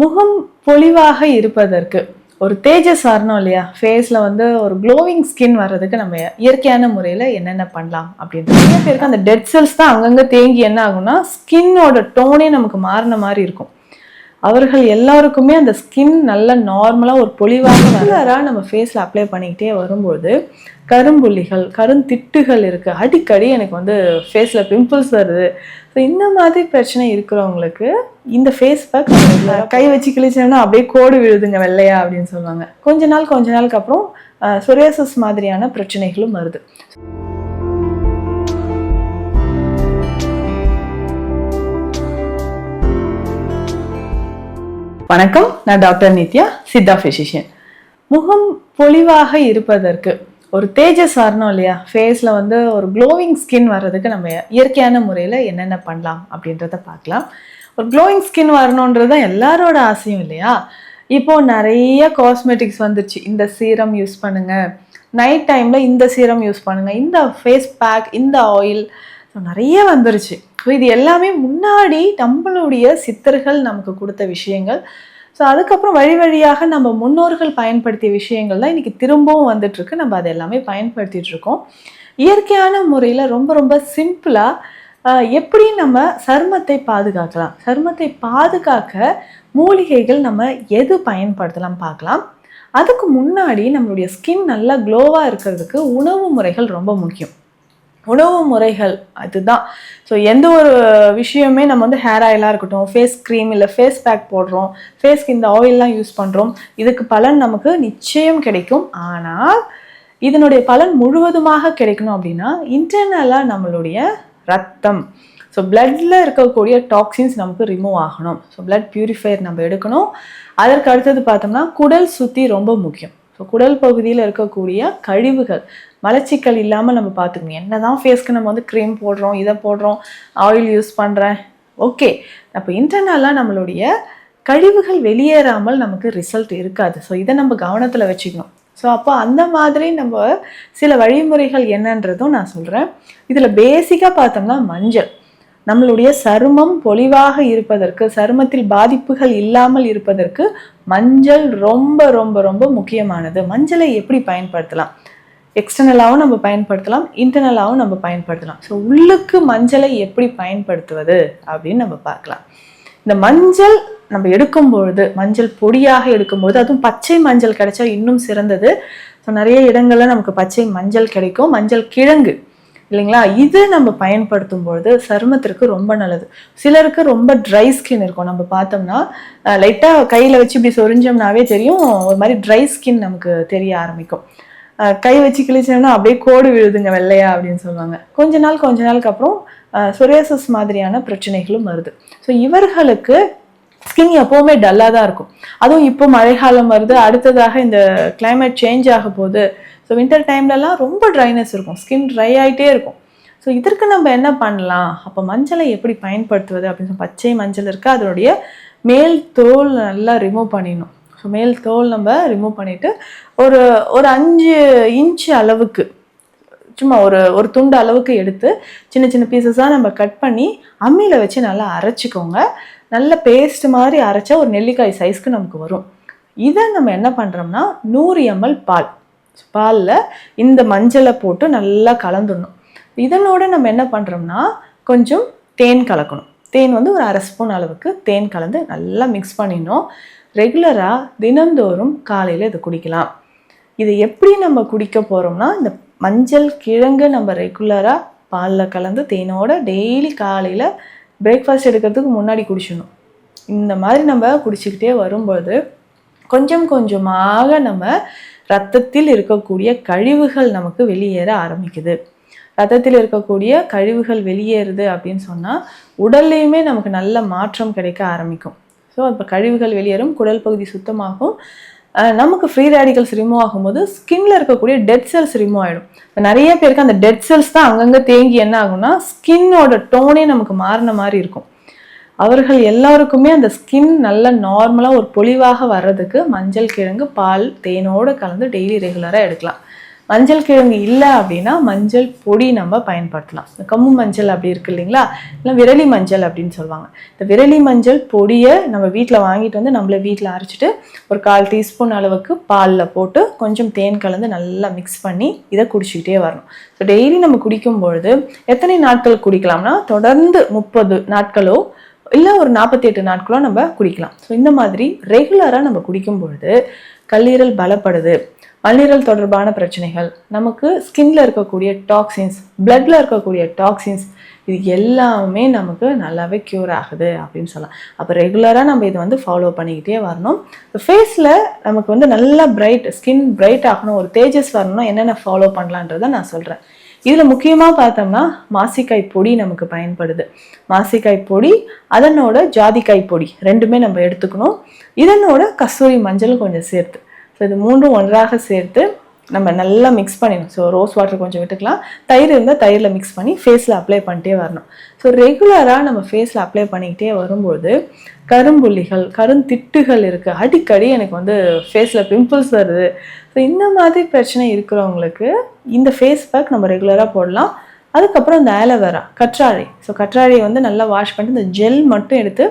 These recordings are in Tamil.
முகம் பொலிவாக இருப்பதற்கு ஒரு தேஜஸ் வரணும் இல்லையா? ஃபேஸில் வந்து ஒரு க்ளோவிங் ஸ்கின் வர்றதுக்கு நம்ம இயற்கையான முறையில் என்னென்ன பண்ணலாம் அப்படின்றது. நிறைய பேருக்கு அந்த டெட் செல்ஸ் தான் அங்கங்கே தேங்கி என்ன ஆகும்னா ஸ்கின்னோட டோனே நமக்கு மாறின மாதிரி இருக்கும். அவர்கள் எல்லாருக்குமே அந்த ஸ்கின் நல்ல நார்மலாக ஒரு பொலிவாக ரெகுலராக நம்ம ஃபேஸில் அப்ளை பண்ணிக்கிட்டே வரும்போது கரும்புள்ளிகள் கருந்திட்டுகள் இருக்குது அடிக்கடி எனக்கு வந்து ஃபேஸில் பிம்பிள்ஸ் வருது. ஸோ இந்த மாதிரி பிரச்சனை இருக்கிறவங்களுக்கு இந்த ஃபேஸ் பேக் கை வச்சு கிழிச்சோம்னா அப்படியே கோடு விழுதுங்க வெள்ளையா அப்படின்னு சொல்லுவாங்க. கொஞ்ச நாள் கொஞ்ச நாளுக்கு அப்புறம் சொரியாசஸ் மாதிரியான பிரச்சனைகளும் வருது. வணக்கம். நான் டாக்டர் நித்யா சித்தா ஃபிசிஷியன் முகம் பொலிவாக இருப்பதற்கு ஒரு தேஜஸ் வரணும் இல்லையா? ஃபேஸில் வந்து ஒரு க்ளோவிங் ஸ்கின் வர்றதுக்கு நம்ம இயற்கையான முறையில் என்னென்ன பண்ணலாம் அப்படின்றத பார்க்கலாம். ஒரு க்ளோவிங் ஸ்கின் வரணுன்றது தான் எல்லாரோட ஆசையும் இல்லையா? இப்போது நிறைய காஸ்மெட்டிக்ஸ் வந்துருச்சு. இந்த சீரம் யூஸ் பண்ணுங்க. நைட் டைமில் இந்த சீரம் யூஸ் பண்ணுங்கள் இந்த ஃபேஸ் பேக் இந்த ஆயில் ஸோ நிறைய வந்துருச்சு. ஸோ இது எல்லாமே முன்னாடி நம்மளுடைய சித்தர்கள் நமக்கு கொடுத்த விஷயங்கள். ஸோ அதுக்கப்புறம் வழி வழியாக நம்ம முன்னோர்கள் பயன்படுத்திய விஷயங்கள் தான் இன்றைக்கி திரும்பவும் வந்துட்டுருக்கு. நம்ம அதை எல்லாமே பயன்படுத்திட்டு இருக்கோம். இயற்கையான முறையில் ரொம்ப ரொம்ப சிம்பிளாக எப்படி நம்ம சருமத்தை பாதுகாக்கலாம். சருமத்தை பாதுகாக்க மூலிகைகள் நம்ம எது பயன்படுத்தலாம் பார்க்கலாம். அதுக்கு முன்னாடி நம்மளுடைய ஸ்கின் நல்லா க்ளோவாக இருக்கிறதுக்கு உணவு முறைகள் ரொம்ப முக்கியம். உணவு முறைகள் அதுதான். ஸோ எந்த ஒரு விஷயமே நம்ம வந்து ஹேர் ஆயிலாக இருக்கட்டும் ஃபேஸ் க்ரீம் இல்லை ஃபேஸ் பேக் போடுறோம் ஃபேஸ்க்கு இந்த ஆயிலெலாம் யூஸ் பண்ணுறோம் இதுக்கு பலன் நமக்கு நிச்சயம் கிடைக்கும். ஆனால் இதனுடைய பலன் முழுவதுமாக கிடைக்கணும் அப்படின்னா இன்டர்னலாக நம்மளுடைய ரத்தம். ஸோ பிளட்டில் இருக்கக்கூடிய டாக்ஸின்ஸ் நமக்கு ரிமூவ் ஆகணும். ஸோ பிளட் பியூரிஃபையர் நம்ம எடுக்கணும். அதற்கு அடுத்தது பார்த்தோம்னா குடல் சுற்றி ரொம்ப முக்கியம். ஸோ குடல் பகுதியில் இருக்கக்கூடிய கழிவுகள் மலச்சிக்கல் இல்லாமல் நம்ம பார்த்துக்கணும் என்ன தான் ஃபேஸ்க்கு நம்ம வந்து க்ரீம் போடுறோம் இதை போடுறோம் ஆயில் யூஸ் பண்ணுறேன் ஓகே அப்போ இன்டர்னலாக நம்மளுடைய கழிவுகள் வெளியேறாமல் நமக்கு ரிசல்ட் இருக்காது. ஸோ இதை நம்ம கவனத்தில் வச்சுக்கணும். ஸோ அப்போ அந்த மாதிரி நம்ம சில வழிமுறைகள் என்னன்றதும் நான் சொல்கிறேன் இதில் பேசிக்காக பார்த்தோம்னா மஞ்சள். நம்மளுடைய சருமம் பொலிவாக இருப்பதற்கு சருமத்தில் பாதிப்புகள் இல்லாமல் இருப்பதற்கு மஞ்சள் ரொம்ப ரொம்ப ரொம்ப முக்கியமானது. மஞ்சளை எப்படி பயன்படுத்தலாம்? எக்ஸ்டர்னலாகவும் நம்ம பயன்படுத்தலாம் இன்டர்னலாகவும் நம்ம பயன்படுத்தலாம். ஸோ உள்ளுக்கு மஞ்சளை எப்படி பயன்படுத்துவது அப்படின்னு நம்ம பார்க்கலாம். இந்த மஞ்சள் நம்ம எடுக்கும் பொழுது மஞ்சள் பொடியாக எடுக்கும்போது அதுவும் பச்சை மஞ்சள் கிடைச்சா இன்னும் சிறந்தது. ஸோ நிறைய இடங்களில் நமக்கு பச்சை மஞ்சள் கிடைக்கும். மஞ்சள் கிழங்கு இல்லைங்களா? இது நம்ம பயன்படுத்தும் பொழுது சருமத்திற்கு ரொம்ப நல்லது. சிலருக்கு ரொம்ப ட்ரை ஸ்கின் இருக்கும். நம்ம பார்த்தோம்னா லைட்டாக கையில் வச்சு இப்படி சொரிஞ்சோம்னாவே தெரியும். ஒரு மாதிரி ட்ரை ஸ்கின் நமக்கு தெரிய ஆரம்பிக்கும். கை வச்சு கிழிச்சோம்னா அப்படியே கோடு விழுதுங்க வெள்ளையா அப்படின்னு சொல்லுவாங்க. கொஞ்ச நாள் கொஞ்ச நாளுக்கு அப்புறம் சொரியாசஸ் மாதிரியான பிரச்சனைகளும் வருது. ஸோ இவர்களுக்கு ஸ்கின் எப்போவுமே டல்லாக தான் இருக்கும். அதுவும் இப்போ மழைக்காலம் வருது அடுத்ததாக இந்த கிளைமேட் சேஞ்ச் ஆக போகுது. ஸோ வின்டர் டைம்லலாம் ரொம்ப ட்ரைனஸ் இருக்கும். ஸ்கின் ட்ரை ஆகிட்டே இருக்கும். ஸோ இதற்கு நம்ம என்ன பண்ணலாம்? அப்போ மஞ்சளை எப்படி பயன்படுத்துவது அப்படின்னு சொல்லி பச்சை மஞ்சள் இருக்குது அதனுடைய மேல் தோல் நல்லா ரிமூவ் பண்ணிடணும். ஸோ மேல் தோல் நம்ம ரிமூவ் பண்ணிவிட்டு ஒரு ஒரு அஞ்சு இன்ச்சு அளவுக்கு சும்மா ஒரு ஒரு துண்டு அளவுக்கு எடுத்து சின்ன சின்ன பீசஸாக நம்ம கட் பண்ணி அம்மியில் வச்சு நல்லா அரைச்சிக்கோங்க. நல்ல பேஸ்ட் மாதிரி அரைச்சா ஒரு நெல்லிக்காய் சைஸ்க்கு நமக்கு வரும். இதை நம்ம என்ன பண்ணுறோம்னா நூறு எம்எல் பால். பாலில் இந்த மஞ்சளை போட்டு நல்லா கலந்துடணும். இதனோட நம்ம என்ன பண்ணுறோம்னா கொஞ்சம் தேன் கலக்கணும். தேன் வந்து ஒரு அரை ஸ்பூன் அளவுக்கு தேன் கலந்து நல்லா மிக்ஸ் பண்ணிடணும். ரெகுலராக தினந்தோறும் காலையில் இதை குடிக்கலாம். இதை எப்படி நம்ம குடிக்க போகிறோம்னா இந்த மஞ்சள் கிழங்கு நம்ம ரெகுலராக பாலில் கலந்து தேனோட டெய்லி காலையில் பிரேக்ஃபாஸ்ட் எடுக்கிறதுக்கு முன்னாடி குடிச்சிடணும். இந்த மாதிரி நம்ம குடிச்சிக்கிட்டே வரும்போது கொஞ்சம் கொஞ்சமாக நம்ம ரத்தத்தில் இருக்கக்கூடிய கழிவுகள் நமக்கு வெளியேற ஆரம்பிக்குது. ரத்தத்தில் இருக்கக்கூடிய கழிவுகள் வெளியேறுது அப்படின்னு சொன்னால் உடல்லையுமே நமக்கு நல்ல மாற்றம் கிடைக்க ஆரம்பிக்கும். ஸோ அப்போ கழிவுகள் வெளியேறும் குடல் பகுதி சுத்தமாகும். அஹ் நமக்கு ஃப்ரீ ரேடிகல்ஸ் ரிமூவ் ஆகும்போது ஸ்கின்ல இருக்கக்கூடிய டெட் செல்ஸ் ரிமூவ் ஆகிடும் இப்போ நிறைய பேருக்கு அந்த டெட் செல்ஸ் தான் அங்கங்கே தேங்கி என்ன ஆகும்னா ஸ்கின்னோட டோனே நமக்கு மாறின மாதிரி இருக்கும். அவர்கள் எல்லாருக்குமே அந்த ஸ்கின் நல்ல நார்மலாக ஒரு பொலிவாக வர்றதுக்கு மஞ்சள் கிழங்கு பால் தேனோடு கலந்து டெய்லி ரெகுலராக எடுக்கலாம். மஞ்சள் கிழங்கு இல்லை அப்படின்னா மஞ்சள் பொடி நம்ம பயன்படுத்தலாம். இந்த கம்மு மஞ்சள் அப்படி இருக்கு இல்லைங்களா? இல்லை விரலி மஞ்சள் அப்படின்னு சொல்லுவாங்க. இந்த விரலி மஞ்சள் பொடியை நம்ம வீட்டில் வாங்கிட்டு வந்து நம்மளே வீட்டில் அரைச்சிட்டு ஒரு கால் டீஸ்பூன் அளவுக்கு பாலில் போட்டு கொஞ்சம் தேன் கலந்து நல்லா மிக்ஸ் பண்ணி இதை குடிச்சிக்கிட்டே வரணும். ஸோ டெய்லி நம்ம குடிக்கும் பொழுது எத்தனை நாட்கள் குடிக்கலாம்னா தொடர்ந்து முப்பது நாட்களோ இல்லை ஒரு நாற்பத்தி எட்டு நாட்களோ நம்ம குடிக்கலாம். ஸோ இந்த மாதிரி ரெகுலராக நம்ம குடிக்கும் பொழுது கல்லீரல் பலப்படுது. மண்ணீரல் தொடர்பான பிரச்சனைகள். நமக்கு ஸ்கின்ல இருக்கக்கூடிய டாக்ஸின்ஸ் பிளட்ல இருக்கக்கூடிய டாக்ஸின்ஸ் இது எல்லாமே நமக்கு நல்லாவே க்யூர் ஆகுது அப்படின்னு சொல்லலாம். அப்போ ரெகுலராக நம்ம இதை வந்து ஃபாலோ பண்ணிக்கிட்டே வரணும். ஃபேஸில் நமக்கு வந்து நல்லா பிரைட் ஸ்கின் பிரைட் ஆகணும் ஒரு தேஜஸ் வரணும்னா என்னென்ன ஃபாலோ பண்ணலான்றதை நான் சொல்கிறேன் இதில் முக்கியமாக பார்த்தோம்னா மாசிக்காய் பொடி நமக்கு பயன்படுது. மாசிக்காய் பொடி அதனோட ஜாதிக்காய் பொடி ரெண்டுமே நம்ம எடுத்துக்கணும். இதனோட கஸ்தூரி மஞ்சள் கொஞ்சம் சேர்த்து. ஸோ இது மூன்றும் ஒன்றாக சேர்த்து நம்ம நல்லா மிக்ஸ் பண்ணிடணும். ஸோ ரோஸ் வாட்டர் கொஞ்சம் விட்டுக்கலாம். தயிர் இருந்தால் தயிரில் மிக்ஸ் பண்ணி ஃபேஸில் அப்ளை பண்ணிட்டே வரணும். ஸோ ரெகுலராக நம்ம ஃபேஸில் அப்ளை பண்ணிக்கிட்டே வரும்போது கரும்புள்ளிகள் கருந்திட்டுகள் இருக்குது அடிக்கடி எனக்கு வந்து ஃபேஸில் பிம்பிள்ஸ் வருது. ஸோ இந்த மாதிரி பிரச்சனை இருக்கிறவங்களுக்கு இந்த ஃபேஸ் பேக் நம்ம ரெகுலராக போடலாம். அதுக்கப்புறம் இந்த ஆலோவேரா கற்றாழை. ஸோ கற்றாழையை வந்து நல்லா வாஷ் பண்ணிட்டு இந்த ஜெல் மட்டும் எடுத்து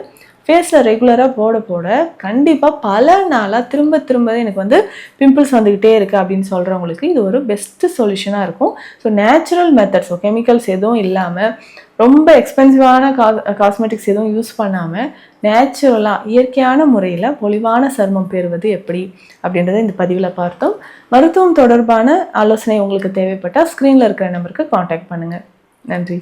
ஃபேஸில் ரெகுலராக போட போட கண்டிப்பாக பல நாளாக திரும்ப திரும்ப எனக்கு வந்து பிம்பிள்ஸ் வந்துக்கிட்டே இருக்குது அப்படின்னு சொல்கிறவங்களுக்கு இது ஒரு பெஸ்ட்டு சொல்யூஷனாக இருக்கும். ஸோ நேச்சுரல் மெத்தட்ஸ் கெமிக்கல்ஸ் எதுவும் இல்லாமல் ரொம்ப எக்ஸ்பென்சிவான கா காஸ்மெட்டிக்ஸ் எதுவும் யூஸ் பண்ணாமல் நேச்சுரலாக இயற்கையான முறையில் பொலிவான சருமம் பெறுவது எப்படி அப்படின்றத இந்த பதிவில் பார்த்தோம். மருத்துவம் தொடர்பான ஆலோசனை உங்களுக்கு தேவைப்பட்டால் ஸ்க்ரீனில் இருக்கிற நம்பருக்கு காண்டாக்ட் பண்ணுங்கள் நன்றி.